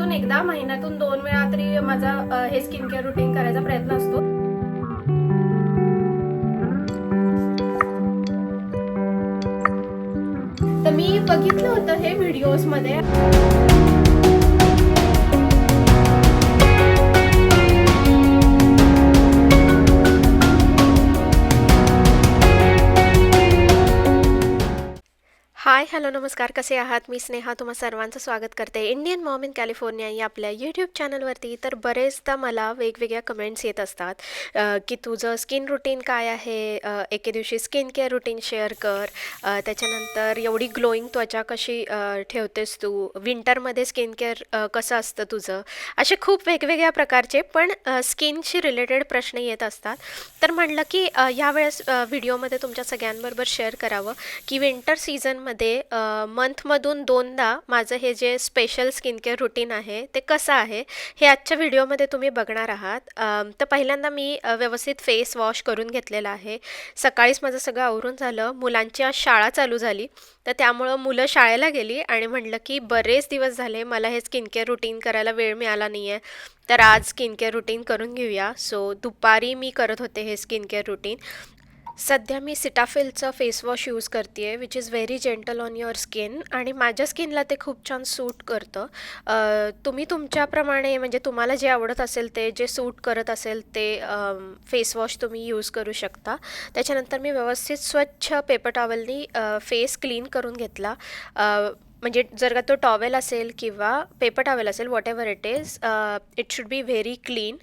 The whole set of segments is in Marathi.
दिवसातून एकदा महिन्यातून दोन वेळा तरी माझा हे स्किन केअर रुटीन करायचा प्रयत्न असतो. तर मी बघितलं होतं हे व्हिडिओज हाय हॅलो नमस्कार. कसे आहात? मी स्नेहा. तुम्हा सर्वांचं स्वागत करते. इंडियन मॉम इन कॅलिफोर्निया या आपल्या यूट्यूब चॅनलवरती तर बरेचदा मला वेगवेगळ्या कमेंट्स येत असतात की तुझं स्किन रुटीन काय आहे? एके दिवशी स्किन केअर रुटीन शेअर कर त्याच्यानंतर एवढी ग्लोईंग त्वचा कशी ठेवतेस तू? विंटरमध्ये स्किन केअर कसं असतं तुझं? असे खूप वेगवेगळ्या प्रकारचे पण स्किनशी रिलेटेड प्रश्न येत असतात. तर म्हणलं की यावेळेस व्हिडिओमध्ये तुमच्या सगळ्यांबरोबर शेअर करावं की विंटर सीझनमध्ये मंथमधून दोनदा माझं हे जे स्पेशल स्किन केअर रुटीन आहे ते कसं आहे हे आजच्या व्हिडिओमध्ये तुम्ही बघणार आहात. तर पहिल्यांदा मी व्यवस्थित फेस वॉश करून घेतलेला आहे. सकाळीच माझं सगळं आवरून झालं. मुलांची आज शाळा चालू झाली. तर त्यामुळं मुलं शाळेला गेली आणि म्हटलं की बरेच दिवस झाले मला हे स्किन केअर रुटीन करायला वेळ मिळाला नाही आहे तर आज स्किन केअर रुटीन करून घेऊया. सो दुपारी मी करत होते हे स्किन केअर रुटीन सध्या मी सिटाफिलचं फेस वॉश यूज करते आहे which is very gentle on your skin आणि माझ्या स्किनला ते खूप छान सूट करतं. तुम्ही तुमच्याप्रमाणे म्हणजे तुम्हाला जे आवडत असेल ते जे सूट करत असेल ते फेस वॉश तुम्ही यूज करू शकता. त्याच्यानंतर मी व्यवस्थित स्वच्छ पेपर टॉवेलनी फेस क्लीन करून घेतला. म्हणजे जर का तो टॉवेल असेल किंवा पेपर टॉवेल असेल whatever it is it should be very clean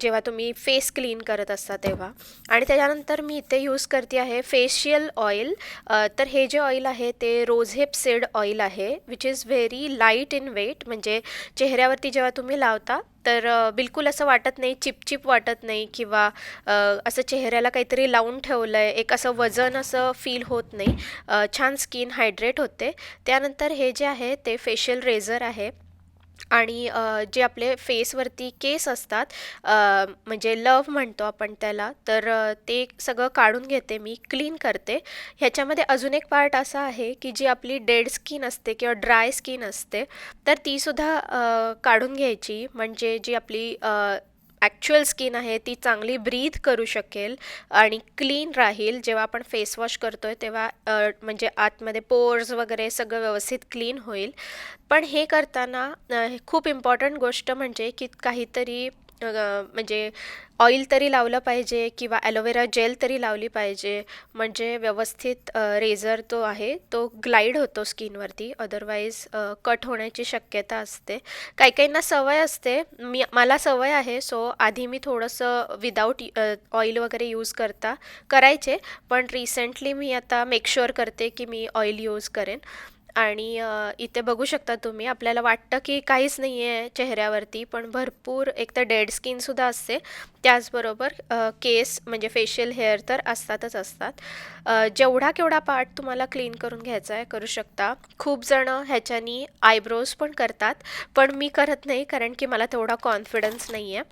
जेव्हा तुम्ही फेस क्लीन करत असता तेव्हा. आणि त्याच्यानंतर मी इथे यूज करते आहे फेशियल ऑइल uh, तर हे जे ऑइल आहे ते रोझेप सीड ऑइल आहे which is very light in weight म्हणजे चेहऱ्यावरती जेव्हा तुम्ही लावता तर बिलकुल असं वाटत नाही चिपचिप वाटत नाही किंवा असं चेहऱ्याला काहीतरी लावून ठेवलं आहे एक असं वजन असं फील होत नाही. छान स्किन हायड्रेट होते. त्यानंतर हे जे आहे ते फेशियल रेझर आहे. आणि जे आपले फेसवरती केस असतात म्हणजे लव म्हणतो आपण त्याला तर ते सगळं काढून घेते मी क्लीन करते. ह्याच्यामध्ये अजून एक पार्ट असा आहे की जी आपली डेड स्किन असते किंवा ड्राय स्किन असते तर तीसुद्धा काढून घ्यायची. म्हणजे जी आपली ॲक्च्युअल स्किन आहे ती चांगली ब्रीथ करू शकेल आणि क्लीन राहील. जेव्हा आपण फेस वॉश करतोय तेव्हा म्हणजे आतमध्ये पोर्स वगैरे सगळं व्यवस्थित क्लीन होईल. पण हे करताना खूप इम्पॉर्टंट गोष्ट म्हणजे की काहीतरी म्हणजे ऑइल तरी लावलं पाहिजे किंवा ॲलोवेरा जेल तरी लावली पाहिजे. म्हणजे व्यवस्थित रेझर तो आहे तो ग्लाईड होतो स्किनवरती. अदरवाईज कट होण्याची शक्यता असते. काही काहींना सवय असते. मी मला सवय आहे सो आधी मी थोडंसं विदाऊट ऑइल वगैरे यूज करता करायचे. पण रिसेंटली मी आता मेक शुअर करते की मी ऑइल यूज करेन. आणि इथे बघू शकता तुम्ही आपल्याला वाटतं की काहीच नाही आहे चेहऱ्यावरती पण भरपूर एक तर डेड स्किनसुद्धा असते. त्याचबरोबर केस म्हणजे फेशियल हेअर तर असतातच असतात. जेवढा केवढा पार्ट तुम्हाला क्लीन करून घ्यायचा आहे करू शकता. खूप जणं ह्याच्यानी आयब्रोज पण करतात पण मी करत नाही कारण की मला तेवढा कॉन्फिडन्स नाही आहे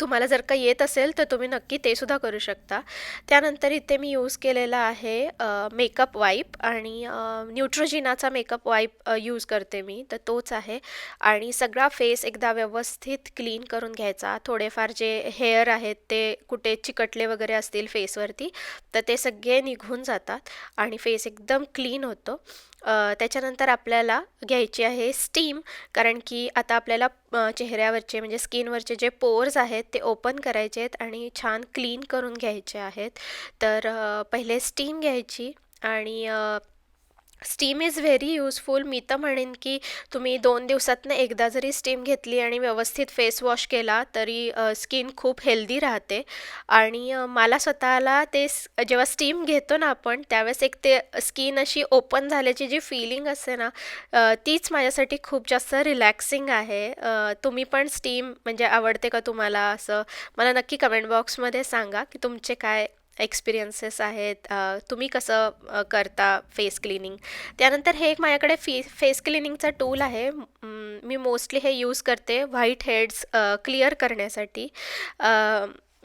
तुम्हाला जर का येत असेल तर तुम्ही नक्की ते सुद्धा करू शकता. त्यानंतर इथे मी यूज केलेला आहे मेकअप वाईप आणि न्यूट्रोजिनाचा मेकअप वाईप यूज करते मी. तर तोच आहे. आणि सगळा फेस एकदा व्यवस्थित क्लीन करून घ्यायचा. थोडेफार जे हेअर आहेत ते कुठे चिकटले वगैरे असतील फेसवरती तर ते सगळे निघून जातात आणि फेस एकदम क्लीन होतो. त्याच्यानंतर आपल्याला घ्यायची आहे स्टीम कारण की आता आपल्याला चेहऱ्यावरचे म्हणजे स्किनवरचे जे पोर्स आहेत ते ओपन करायचे आहेत आणि छान क्लीन करून घ्यायचे आहेत. तर पहिले स्टीम घ्यायची आणि स्टीम इज व्हेरी यूजफुल मी तर म्हणेन की तुम्ही दोन दिवसातनं एकदा जरी स्टीम घेतली आणि व्यवस्थित फेस वॉश केला तरी स्किन खूप हेल्दी राहते. आणि मला स्वतःला ते जेव्हा स्टीम घेतो ना आपण त्यावेळेस एक ते स्किन अशी ओपन झाल्याची जी फिलिंग असते ना तीच माझ्यासाठी खूप जास्त रिलॅक्सिंग आहे. तुम्ही पण स्टीम म्हणजे आवडते का तुम्हाला? असं मला नक्की कमेंट बॉक्समध्ये सांगा की तुमचे काय एक्सपिरियन्सेस आहेत. तुम्ही कसं करता फेस क्लिनिंग त्यानंतर हे एक माझ्याकडे फी फेस क्लिनिंगचा टूल आहे. मी मोस्टली हे यूज करते व्हाईट हेड्स क्लिअर करण्यासाठी.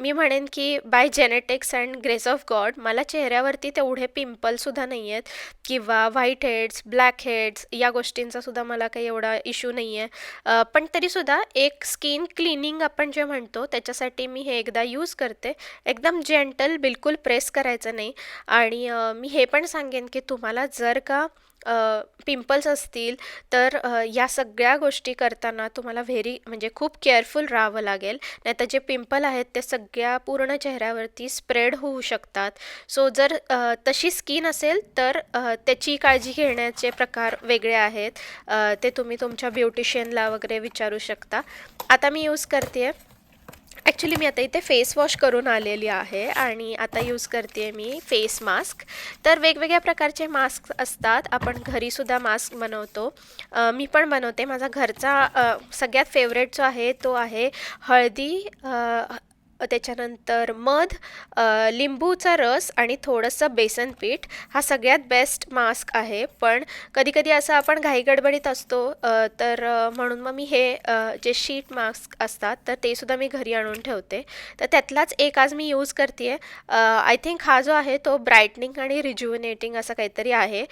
मी म्हणेन की by genetics and grace of God मला चेहऱ्यावरती तेवढे पिंपलसुद्धा नाही आहेत किंवा व्हाईट हेड्स ब्लॅक हेड्स या गोष्टींचा सुद्धा मला काही एवढा इश्यू नाही आहे पण तरीसुद्धा एक स्किन क्लिनिंग आपण जे म्हणतो त्याच्यासाठी मी हे एकदा यूज करते. एकदम जेंटल बिलकुल प्रेस करायचं नाही. आणि मी हे पण सांगेन की तुम्हाला जर का पिंपल्स असतील तर या सगळ्या गोष्टी करताना तुम्हाला व्हेरी म्हणजे खूप केअरफुल राहावं लागेल. नाहीतर जे पिंपल आहेत ते सगळ्या पूर्ण चेहऱ्यावरती स्प्रेड होऊ शकतात. सो जर तशी स्किन असेल तर त्याची काळजी घेण्याचे प्रकार वेगळे आहेत. ते तुम्ही तुमच्या ब्युटिशियनला वगैरे विचारू शकता. आता मी यूज करते आहे ॲक्च्युली मी आता इथे फेस वॉश करून आलेली आहे आणि आता यूज करते मी फेस मास्क तर वेगवेगळ्या प्रकारचे मास्क असतात. आपण घरीसुद्धा मास्क बनवतो. मी पण बनवते. माझा घरचा सगळ्यात फेवरेट जो आहे तो आहे हळदी त्याच्यानंतर मध लिंबूचा रस आणि थोडंसं बेसन पीठ हा सगळ्यात बेस्ट मास्क आहे. पण कधीकधी असं आपण घाईगडबडीत असतो तर म्हणून मग मी हे जे शीट मास्क असतात तर ते सुद्धा मी घरी आणून ठेवते. तर त्यातलाच एक आज मी यूज करते आहे आय थिंक हा जो आहे तो ब्राईटनिंग आणि रिज्युनेटिंग असं काहीतरी आहे.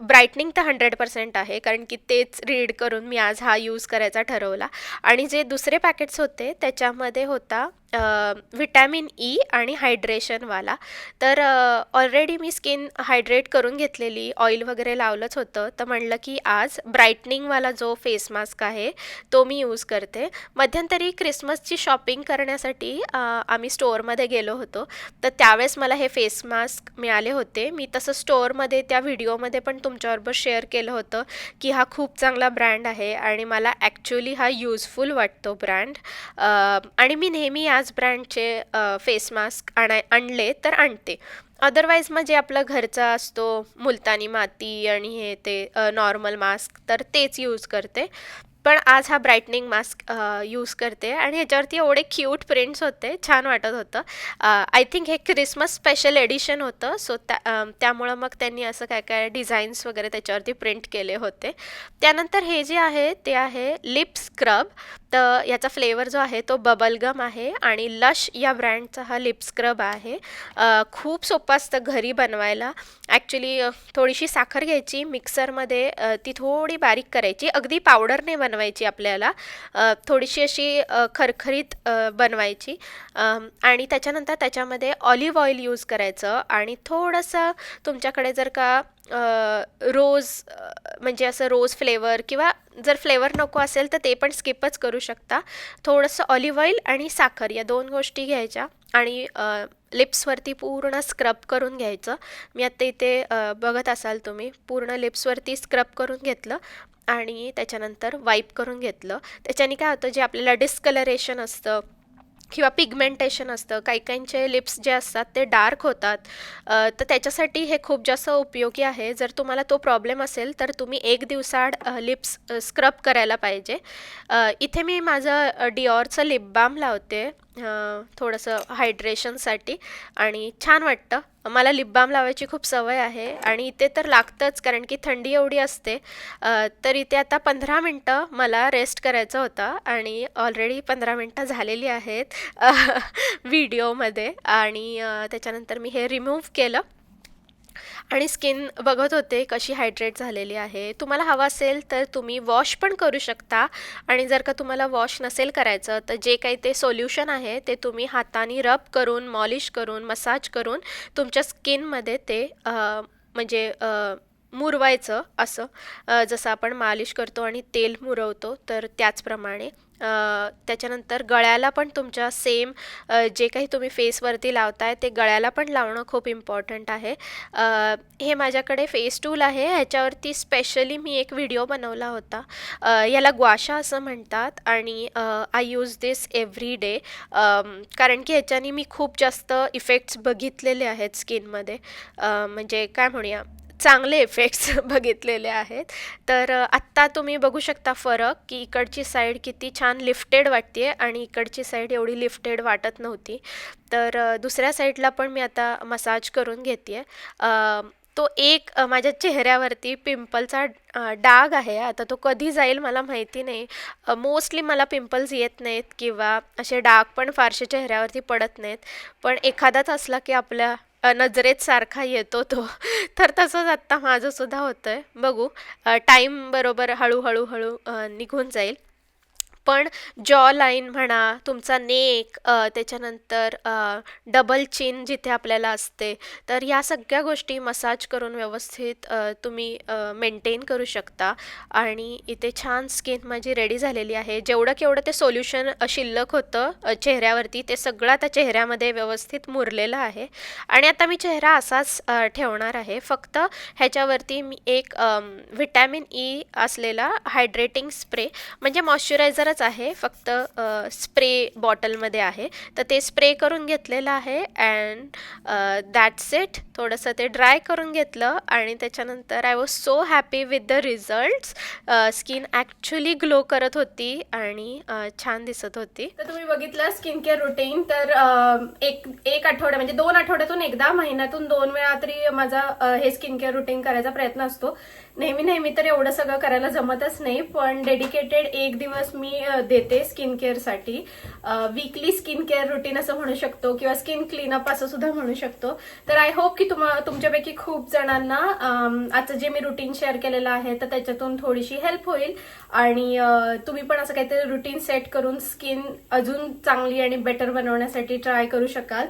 ब्राईटनिंग तर हंड्रेड पर्सेंट आहे कारण की तेच रीड करून मी आज हा यूज करायचा ठरवला. आणि जे दुसरे पॅकेट्स होते त्याच्यामध्ये होता व्हिटॅमिन ई आणि हायड्रेशनवाला तर ऑलरेडी मी स्किन हायड्रेट करून घेतलेली ऑइल वगैरे लावलंच होतं. तर म्हणलं की आज ब्राईटनिंगवाला जो फेस मास्क आहे तो मी यूज करते. मध्यंतरी क्रिसमसची शॉपिंग करण्यासाठी आम्ही स्टोअरमध्ये गेलो होतो. तर त्यावेळेस मला हे फेस मास्क मिळाले होते. मी तसं स्टोअरमध्ये त्या व्हिडिओमध्ये पण तुमच्याबरोबर शेअर केलं होतं की हा खूप चांगला ब्रँड आहे आणि मला ॲक्च्युली हा यूजफुल वाटतो ब्रँड आणि मी नेहमी याच ब्रँडचे फेस मास्क आणाय आणले तर आणते. अदरवाईज मग जे आपलं घरचा असतो मुलतानी माती आणि हे ते नॉर्मल मास्क तर तेच यूज करते. पण आज हा ब्राईटनिंग मास्क यूज करते आणि ह्याच्यावरती एवढे क्यूट प्रिंट्स होते छान वाटत होतं. आय थिंक हे क्रिसमस स्पेशल एडिशन होतं सो त्या त्यामुळं मग त्यांनी असं काय काय डिझाईन्स वगैरे त्याच्यावरती प्रिंट केले होते. त्यानंतर हे जे आहे ते आहे लिप स्क्रब तर याचा फ्लेवर जो आहे तो बबलगम आहे आणि लश या ब्रँडचा हा लिप स्क्रब आहे. खूप सोपं असतं घरी बनवायला. ॲक्च्युली थोडीशी साखर घ्यायची मिक्सरमध्ये ती थोडी बारीक करायची. अगदी पावडरने बनवायची आपल्याला. थोडीशी अशी खरखरीत बनवायची. आणि त्याच्यानंतर त्याच्यामध्ये ऑलिव्ह ऑइल यूज करायचं. आणि थोडंसं तुमच्याकडे जर का रोज म्हणजे असं रोज फ्लेवर किंवा जर फ्लेवर नको असेल तर ते पण स्किपच करू शकता. थोडंसं ऑलिव्ह ऑइल आणि साखर या दोन गोष्टी घ्यायच्या आणि लिप्सवरती पूर्ण स्क्रब करून घ्यायचं. मी आत्ता इथे बघत असाल तुम्ही पूर्ण लिप्सवरती स्क्रब करून घेतलं आणि त्याच्यानंतर वाईप करून घेतलं. त्याच्याने काय होतं जे आपल्याला डिस्कलरेशन असतं किंवा पिगमेंटेशन असतं काही काहींचे लिप्स जे असतात ते डार्क होतात. तर त्याच्यासाठी हे खूप जास्त उपयोगी आहे. जर तुम्हाला तो प्रॉब्लेम असेल तर तुम्ही एक दिवसाआड लिप्स स्क्रब करायला पाहिजे. इथे मी माझं अ, डिऑरचं लिप बाम लावते थोडंसं हायड्रेशनसाठी आणि छान वाटतं. मला लिपबाम लावायची खूप सवय आहे आणि इथे तर लागतंच कारण की थंडी एवढी असते. तर इथे आता पंधरा मिनटं मला रेस्ट करायचं होतं आणि ऑलरेडी पंधरा मिनटं झालेली आहेत व्हिडिओमध्ये आणि त्याच्यानंतर मी हे रिमूव्ह केलं. आणि स्किन बघत होते कशी हायड्रेट झालेली आहे. तुम्हाला हवं असेल तर तुम्ही वॉश पण करू शकता. आणि जर का तुम्हाला वॉश नसेल करायचं तर जे काही ते सोल्युशन आहे ते तुम्ही हाताने रब करून मॉलिश करून मसाज करून तुमच्या स्किनमध्ये ते म्हणजे मुरवायचं असं. जसं आपण मालिश करतो आणि तेल मुरवतो तर त्याचप्रमाणे त्याच्यानंतर गळ्याला पण तुमच्या सेम जे काही तुम्ही फेसवरती लावताय ते गळ्याला पण लावणं खूप इम्पॉर्टंट आहे. हे माझ्याकडे फेस टूल आहे. ह्याच्यावरती स्पेशली मी एक व्हिडिओ बनवला होता. याला ग्वाशा असं म्हणतात आणि I use this every day कारण की ह्याच्याने मी खूप जास्त इफेक्ट्स बघितलेले आहेत स्किनमध्ये म्हणजे काय म्हणूया? चांगले इफेक्ट्स बघितलेले आहेत. तर आत्ता तुम्ही बघू शकता फरक की इकडची साईड किती छान लिफ्टेड वाटते आणि इकडची साईड एवढी लिफ्टेड वाटत नव्हती. तर दुसऱ्या साईडला पण मी आता मसाज करून घेते तो एक माझ्या चेहऱ्यावरती पिंपलचा डाग आहे. आता तो कधी जाईल मला माहिती नाही. मोस्टली मला पिंपल्स येत नाहीत किंवा असे डाग पण फारसे चेहऱ्यावरती पडत नाहीत. पण एखादाच असला की आपल्या नजरेत सारखा येतो तो. तर तसंच आत्ता माझंसुद्धा होतं आहे बघू टाईम बरोबर हळूहळू हळू निघून जाईल. पण जॉ लाईन म्हणा तुमचा नेक त्याच्यानंतर डबल चिन जिथे आपल्याला असते तर या सगळ्या गोष्टी मसाज करून व्यवस्थित तुम्ही मेंटेन करू शकता. आणि इथे छान स्किन माझी रेडी झालेली आहे. जेवढं केवढं ते सोल्युशन शिल्लक होतं चेहऱ्यावरती ते सगळं आता चेहऱ्यामध्ये व्यवस्थित मुरलेलं आहे. आणि आता मी चेहरा असाच ठेवणार आहे. फक्त ह्याच्यावरती मी एक व्हिटॅमिन ई e असलेला हायड्रेटिंग स्प्रे म्हणजे मॉइश्चरायझरच आहे. फक्त स्प्रे बॉटलमध्ये आहे. तर ते स्प्रे करून घेतलेलं आहे अँड दॅट्स इट थोडंसं ते ड्राय करून घेतलं आणि त्याच्यानंतर I was so happy with the results skin actually glow करत होती आणि छान दिसत होती. तर तुम्ही बघितलं स्किन केअर रुटीन तर एक एक आठवडा म्हणजे दोन आठवड्यातून एकदा महिन्यातून दोन वेळा तरी माझा हे स्किन केअर रुटीन करायचा प्रयत्न असतो. नेहमी नेहमी तर एवढं सगळं करायला जमतच नाही. पण डेडिकेटेड एक दिवस मी देते स्किन केअरसाठी वीकली स्किन केअर रुटीन असं म्हणू शकतो किंवा स्किन क्लीनअप असं सुद्धा म्हणू शकतो. तर आय होप की तुम्हा तुमच्यापैकी खूप जणांना आजचं जे मी रुटीन शेअर केलेलं आहे तर त्याच्यातून थोडीशी हेल्प होईल. आणि तुम्ही पण असं काहीतरी रुटीन सेट करून स्किन अजून चांगली आणि बेटर बनवण्यासाठी ट्राय करू शकाल.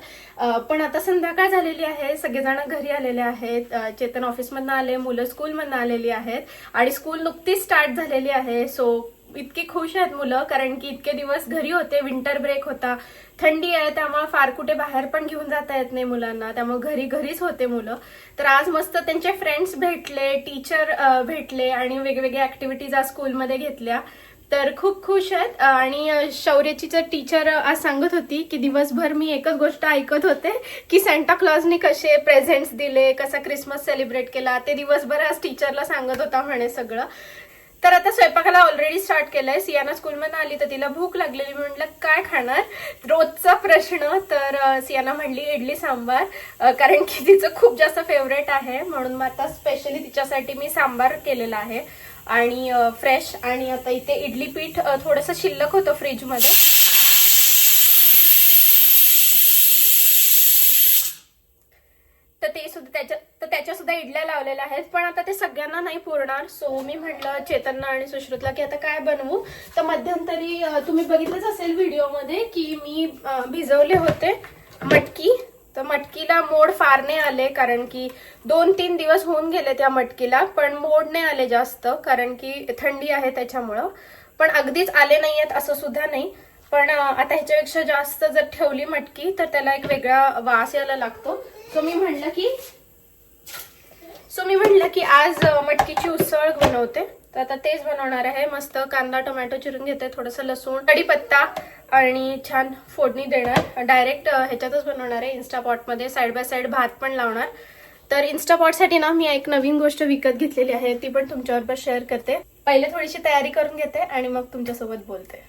पण आता संध्याकाळ झालेली आहे. सगळेजण घरी आलेले आहेत. चेतन ऑफिसमधनं आले मुलं स्कूलमधनं आलेली आहेत. आणि स्कूल नुकतीच स्टार्ट झालेली आहे. सो इतकी खुश आहेत मुलं कारण की इतके दिवस घरी होते विंटर ब्रेक होता. थंडी आहे त्यामुळे फार कुठे बाहेर पण घेऊन जाता येत नाही मुलांना. त्यामुळे घरी घरीच होते मुलं. तर आज मस्त त्यांचे फ्रेंड्स भेटले टीचर भेटले आणि वेगवेगळ्या ऍक्टिव्हिटीज आज स्कूलमध्ये घेतल्या. तर खूप खुश आहेत. आणि शौर्याची जर टीचर आज सांगत होती की दिवसभर मी एकच गोष्ट ऐकत होते की सॅन्टा क्लॉजने कसे प्रेझेंट्स दिले कसा क्रिसमस सेलिब्रेट केला ते दिवसभर आज टीचरला सांगत होता म्हणे सगळं. तर आता स्वयंपाकाला ऑलरेडी स्टार्ट केलंय. सियाना स्कूलमधून आली तर तिला भूक लागलेली म्हटलं काय खाणार? रोजचा प्रश्न. तर सियाना म्हणली इडली सांबार. कारण की तिचं खूप जास्त फेवरेट आहे. म्हणून मग आता स्पेशली तिच्यासाठी मी सांबार केलेला आहे. आणि फ्रेश आणि आता इथे इडली पीठ थोडंसं शिल्लक होतं फ्रीजमध्ये तर ते सुद्धा त्याच्या सुद्धा इडल्या लावलेल्या आहेत पण आता ते सगळ्यांना नाही पुरणार. सो मी म्हटलं चेतनना आणि सुश्रुतला की आता काय बनवू? तर मध्यंतरी तुम्ही बघितलंच असेल व्हिडिओमध्ये की मी भिजवले होते मटकी. तर मटकीला मोड फार नाही आले कारण की दोन तीन दिवस होऊन गेले त्या मटकीला पण मोड नाही आले जास्त कारण की थंडी आहे त्याच्यामुळं. पण अगदीच आले नाहीयेत असं सुद्धा नाही. पण आता ह्याच्यापेक्षा जास्त जर ठेवली मटकी तर त्याला एक वेगळा वास यायला लागतो. सो मी म्हणलं की सो की आज मटकीची उसळ बनवते. तर आता तेच बनवणार आहे. मस्त कांदा टोमॅटो चिरून घेते. थोडंसं लसूण कढीपत्ता आणि छान फोडणी देणार. डायरेक्ट ह्याच्यातच बनवणार आहे. इन्स्टापॉटमध्ये साईड बाय साईड भात पण लावणार. तर इन्स्टापॉटसाठी ना मी एक नवीन गोष्ट विकत घेतलेली आहे. ती पण तुमच्याबरोबर शेअर करते. पहिले थोडीशी तयारी करून घेते आणि मग तुमच्यासोबत बोलते.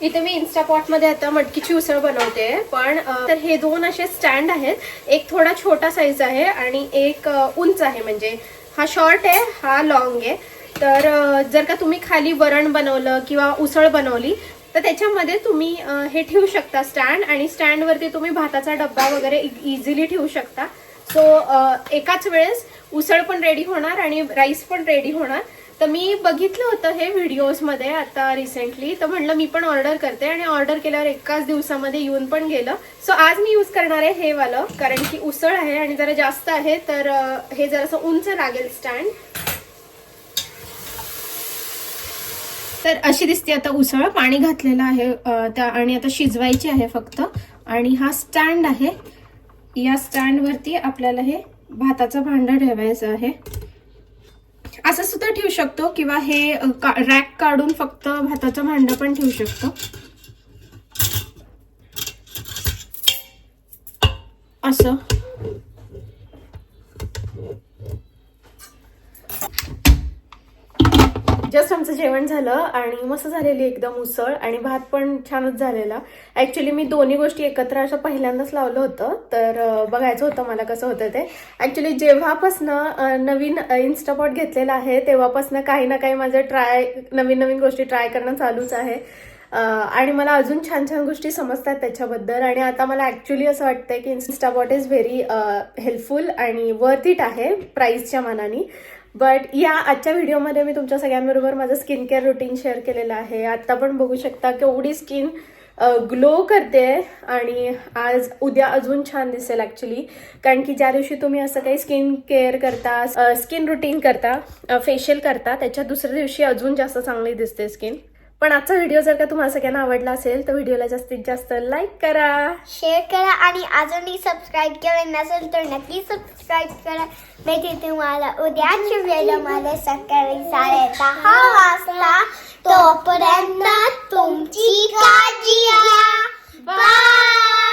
इथे मी इन्स्टापॉटमध्ये आता मटकीची उसळ बनवते पण तर हे दोन असे स्टँड आहेत. एक थोडा छोटा साईज आहे आणि एक उंच आहे. म्हणजे हा शॉर्ट आहे हा लॉंग आहे. तर जर का तुम्ही खाली वरण बनवलं किंवा उसळ बनवली तर त्याच्यामध्ये तुम्ही हे ठेवू शकता स्टँड आणि स्टँडवरती तुम्ही भाताचा डब्बा वगैरे इझिली ठेवू शकता. सो एकाच वेळेस उसळ पण रेडी होणार आणि राईस पण रेडी होणार. तर मी बघितलं होतं हे व्हिडिओजमध्ये आता रिसेंटली तर म्हणलं मी पण ऑर्डर करते आणि ऑर्डर केल्यावर एकाच दिवसामध्ये येऊन पण गेलं. सो आज मी यूज करणार आहे हे वालं कारण की उसळ आहे आणि जरा जास्त आहे तर हे जरासं उंच लागेल स्टँड तर अशी दिसते आता उसळ. पाणी घातलेलं आहे त्या आणि आता शिजवायची आहे फक्त. आणि हा स्टँड आहे. या स्टँडवरती आपल्याला हे भाताचं भांडं ठेवायचं आहे. असं सुद्धा ठेवू शकतो किंवा हे रॅक काढून फक्त भाताचं भांडं पण ठेवू शकतो. असं. जस्ट आमचं जेवण झालं आणि मस्त झालेली एकदम उसळ आणि भात पण छानच झालेला. ॲक्च्युली मी दोन्ही गोष्टी एकत्र असं पहिल्यांदाच लावलं होतं. तर बघायचं होतं मला कसं होतं ते. ॲक्च्युली जेव्हापासनं नवीन इन्स्टापॉट घेतलेला आहे तेव्हापासनं काही ना काही माझं ट्राय नवीन नवीन गोष्टी ट्राय करणं चालूच आहे. आणि मला अजून छान छान गोष्टी समजतात त्याच्याबद्दल. आणि आता मला ॲक्च्युली असं वाटतंय की इन्स्टाबॉट इज व्हेरी हेल्पफुल आणि वर्थ इट आहे प्राईसच्या मानाने. बट या आजच्या व्हिडिओमध्ये मी तुमच्या सगळ्यांबरोबर माझं स्किन केअर रुटीन शेअर केलेलं आहे. आत्ता पण बघू शकता केवढी स्किन ग्लो करते आणि आज उद्या अजून छान दिसेल ॲक्च्युली कारण की ज्या दिवशी तुम्ही असं काही स्किन केअर करता स्किन रुटीन करता फेशियल करता त्याच्या दुसऱ्या दिवशी अजून जास्त चांगली दिसते स्किन पण आजचा व्हिडिओ जर का तुम्हाला सगळ्यांना आवडला असेल तर व्हिडिओला जास्तीत जास्त लाईक करा. शेअर करा आणि अजूनही सबस्क्राईब केलं नसेल तर नक्की सबस्क्राईब करा. भेटू तुम्हाला उद्याच्या वेळेमध्ये सकाळी साडे दहा वाजता. तोपर्यंत तुमची काळजी घ्या. बाय